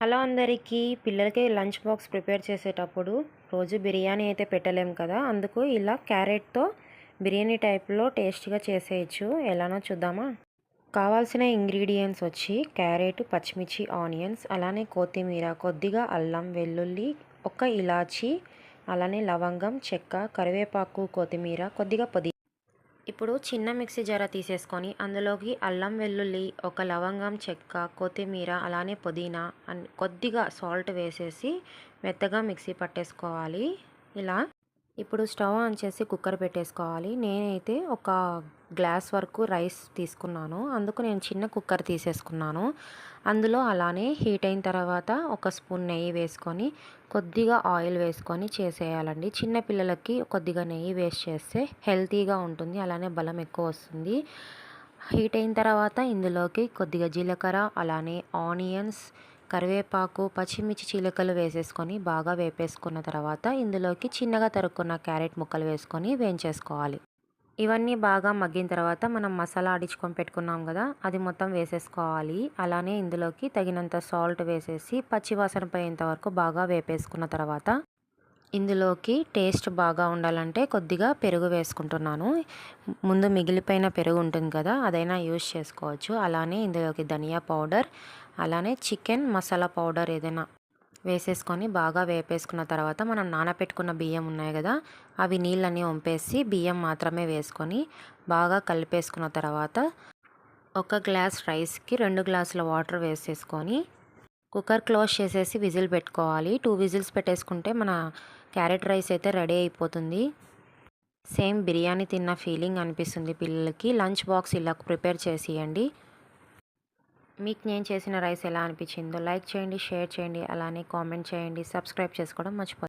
Hello అందరికీ. పిల్లలకి lunch box prepare చేసేటప్పుడు రోజు బిర్యానీ అయితే పెట్టలేం కదా. అందుకు ఇలా క్యారెట్తో బిర్యానీ టైప్లో టేస్ట్గా చేసేయచ్చు. ఎలానో చూద్దామా? కావాల్సిన ఇంగ్రీడియంట్స్ వచ్చి క్యారెట్ పచ్చిమిర్చి ఆనియన్స్ అలానే కొత్తిమీర కొద్దిగా అల్లం వెల్లుల్లి ఒక ఇలాచి అలానే లవంగం చెక్క కరివేపాకు కొత్తిమీర కొద్దిగా పొది ఇప్పుడు చిన్న మిక్సీ జర తీసేసుకొని అందులోకి అల్లం వెల్లుల్లి ఒక లవంగం చెక్క కొత్తిమీర అలానే పుదీనా అన్ కొద్దిగా సాల్ట్ వేసేసి మెత్తగా మిక్సీ పట్టేసుకోవాలి. ఇలా ఇప్పుడు స్టవ్ ఆన్ చేసి కుక్కర్ పెట్టేసుకోవాలి. నేనైతే ఒక గ్లాస్ వరకు రైస్ తీసుకున్నాను. అందుకు నేను చిన్న కుక్కర్ తీసేసుకున్నాను. అందులో అలానే హీట్ అయిన తర్వాత ఒక స్పూన్ నెయ్యి వేసుకొని కొద్దిగా ఆయిల్ వేసుకొని చేసేయాలండి. చిన్న పిల్లలకి కొద్దిగా నెయ్యి వేస్ట్ చేస్తే హెల్తీగా ఉంటుంది. అలానే బలం ఎక్కువ వస్తుంది. హీట్ అయిన తర్వాత ఇందులోకి కొద్దిగా జీలకర్ర అలానే ఆనియన్స్ కరివేపాకు పచ్చిమిర్చి చీలకలు వేసేసుకొని బాగా వేపేసుకున్న తర్వాత ఇందులోకి చిన్నగా తరుక్కున్న క్యారెట్ ముక్కలు వేసుకొని వేయించేసుకోవాలి. ఇవన్నీ బాగా మగ్గిన తర్వాత మనం మసాలా ఆడించుకొని పెట్టుకున్నాం కదా అది మొత్తం వేసేసుకోవాలి. అలానే ఇందులోకి తగినంత సాల్ట్ వేసేసి పచ్చివాసన పోయేంత వరకు బాగా వేపేసుకున్న తర్వాత ఇందులోకి టేస్ట్ బాగా ఉండాలంటే కొద్దిగా పెరుగు వేసుకుంటున్నాను. ముందు మిగిలిపోయిన పెరుగు ఉంటుంది కదా అదైనా యూజ్ చేసుకోవచ్చు. అలానే ఇందులోకి ధనియా పౌడర్ అలానే చికెన్ మసాలా పౌడర్ ఏదైనా వేసేసుకొని బాగా వేపేసుకున్న తర్వాత మనం నానబెట్టుకున్న బియ్యం ఉన్నాయి కదా అవి నీళ్ళన్నీ వంపేసి బియ్యం మాత్రమే వేసుకొని బాగా కలిపేసుకున్న తర్వాత ఒక గ్లాస్ రైస్కి రెండు గ్లాసుల వాటర్ వేసేసుకొని కుక్కర్ క్లోజ్ చేసేసి విజిల్ పెట్టుకోవాలి. టూ విజిల్స్ పెట్టేసుకుంటే మన క్యారెట్ రైస్ అయితే రెడీ అయిపోతుంది. సేమ్ బిర్యానీ తిన్న ఫీలింగ్ అనిపిస్తుంది పిల్లలకి. లంచ్ బాక్స్ ఇలా ప్రిపేర్ చేసియండి. మీకు నేను చేసిన రైస్ ఎలా అనిపించిందో లైక్ చేయండి షేర్ చేయండి అలానే కామెంట్ చేయండి. సబ్స్క్రైబ్ చేసుకోవడం మర్చిపోతుంది